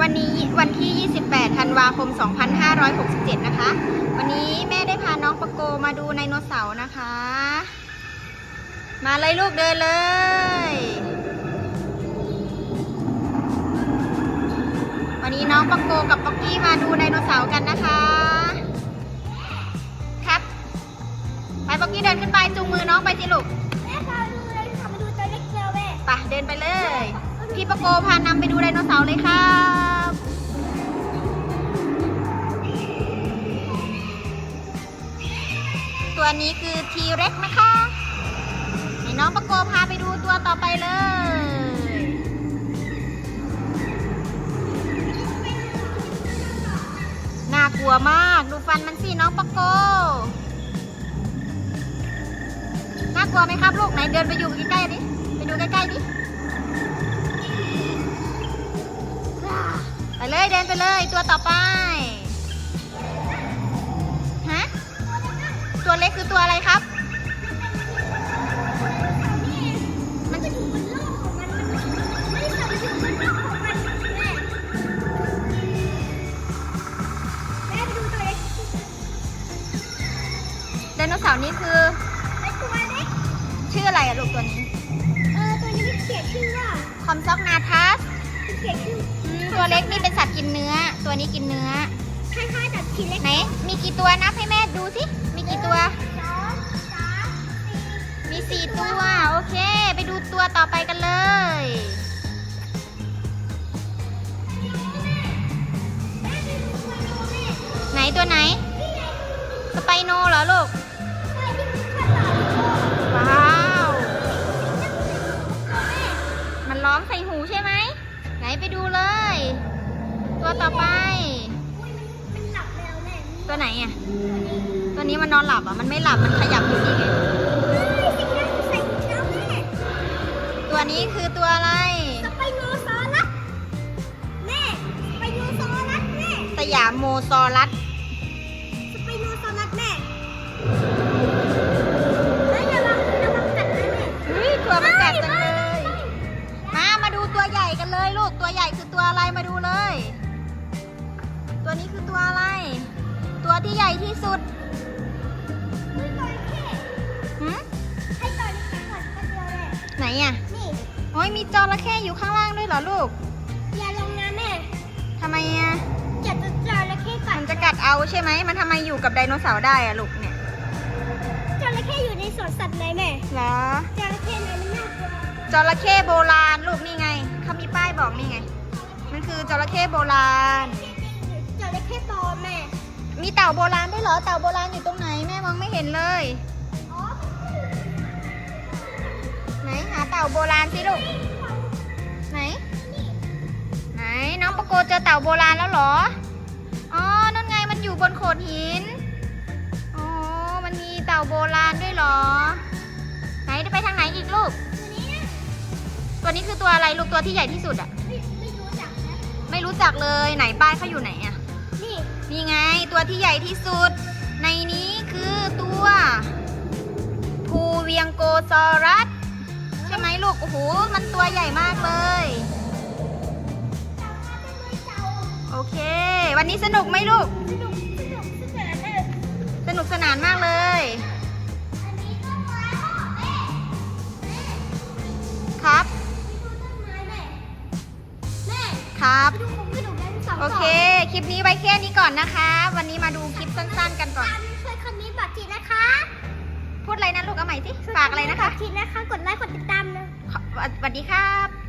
วันนี้วันที่ 28 ธันวาคม 2567 นะคะ วันนี้แม่ได้พาน้องปะโกมาดูไดโนเสาร์นะคะ มาเลยลูกเดินเลย วันนี้น้องปะโกกับป๊อกกี้มาดูไดโนเสาร์กันนะคะ ครับ ไปป๊อกกี้เดินขึ้นไปจูงมือน้องไปสิลูกแม่พาดูเลยค่ะมาดูตัวเล็กเดียวแม่ไปเดินไปเลย พี่ปะโกพานำไปดูไดโนเสาร์เลยครั ตัวนี้คือทีเร็กนะคะให้น้องปะโกพาไปดูตัวต่อไปเลย น่ากลัวมาก ดูฟันมันสิน้องปะโก น่ากลัวไหมครับลูกไหนเดินไปอยู่ใกล้ๆดิ ไปดูใกล้ๆดิ ไปเลยเดินไปเลยตัวต่อไป ตัวเล็กคือตัวอะไรครับ มันจะอยู่บนโลกของมัน มันไม่ได้สัตว์อยู่บนโลกของมันแม่แม่ไปดูตัวเล็กไดโนเสาร์นี่คือไอ้ตัวเล็ก ชื่ออะไรอะลูกตัวนี้ เออ ตัวนี้ไม่เขียนชื่อว่าคอมซอกนาทัสเขียนชื่ออืมตัวเล็กนี่เป็นสัตว์กินเนื้อ ตัวนี้กินเนื้อ คล้ายๆกับทีเล็กไหน มีกี่ตัวนับให้แม่ดูสิ กี่ตัวสองสามสี่มีสี่ตัว โอเค ไปดูตัวต่อไปกันเลย ไหนตัวไหน สไปโนเหรอลูก ว้าว มันร้องใส่หูใช่ไหม ไหนไปดูเลย ตัวต่อไป ตัวไหนอะ ตัวนี้มันนอนหลับอะ มันไม่หลับ มันขยับอยู่นี่ไงเฮ้ยสิ่งนั้นใส่ถุงเท้าแม่ตัวนี้คือตัวอะไร สไปโนซอรัสแม่ สไปโนซอรัสแม่สยามโมซอรัสส ที่ใหญ่ที่สุดไม่ต่อยแค่หืมให้ต่อยแค่ก่อนแป๊บเดียวแม่ไหนอะนี่โอ้ยมีจระเข้อยู่ข้างล่างด้วยเหรอลูก อย่าลงนะแม่ทำไมอะจับตัวจระเข้ก่อนมันจะกัดเอาใช่ไหม มันทำไมอยู่กับไดโนเสาร์ได้อะลูกเนี่ยจระเข้อยู่ในสวนสัตว์เลยแม่เหรอจระเข้นั้นมันน่ากลัวจระเข้โบราณลูกนี่ไง เขามีป้ายบอกนี่ไง มันคือจระเข้โบราณ ต่าโบราณด้วยเหรอ เต่าโบราณอยู่ตรงไหนแม่มองไม่เห็นเลยอ๋อไหนหาเต่าโบราณสิลูก ไหน ไหนน้องปะโกเจอเต่าโบราณแล้วเหรอ อ๋อ นั่นไงมันอยู่บนโขดหิน อ๋อ มันมีเต่าโบราณด้วยเหรอ ไหนจะไปทางไหนอีกลูก ตัวนี้นะตัวนี้คือตัวอะไรลูกตัวที่ใหญ่ที่สุดอะไม่ไม่รู้จักนะไม่รู้จักเลยไหนป้ายเขาอยู่ไหนอะ นี่นี่ไงตัวที่ใหญ่ที่สุด ในนี้คือตัวภูเวียงโกซอรัส ใช่ไหมลูก โอ้โห มันตัวใหญ่มากเลย โอเค วันนี้สนุกไหมลูก สนุกสนุกสนานเลยสนุกสนานมากเลยอันนี้ต้นไม้พ่อแม่แม่ครับดูต้นไม้แม่แม่ครับไปดูผมไปดูแบงค์สองโอเคค ลิปนี้ไว้แค่นี้ก่อนนะคะ วันนี้มาดูคลิปสั้นๆ กันก่อน ช่วยคนนี้บัตรทีนะคะ พูดอะไรนะลูกเอาใหม่สิ ฝากอะไรนะคะ ทีนะคะ กดไลค์ กดติดตามนะขอสวัสดีครับ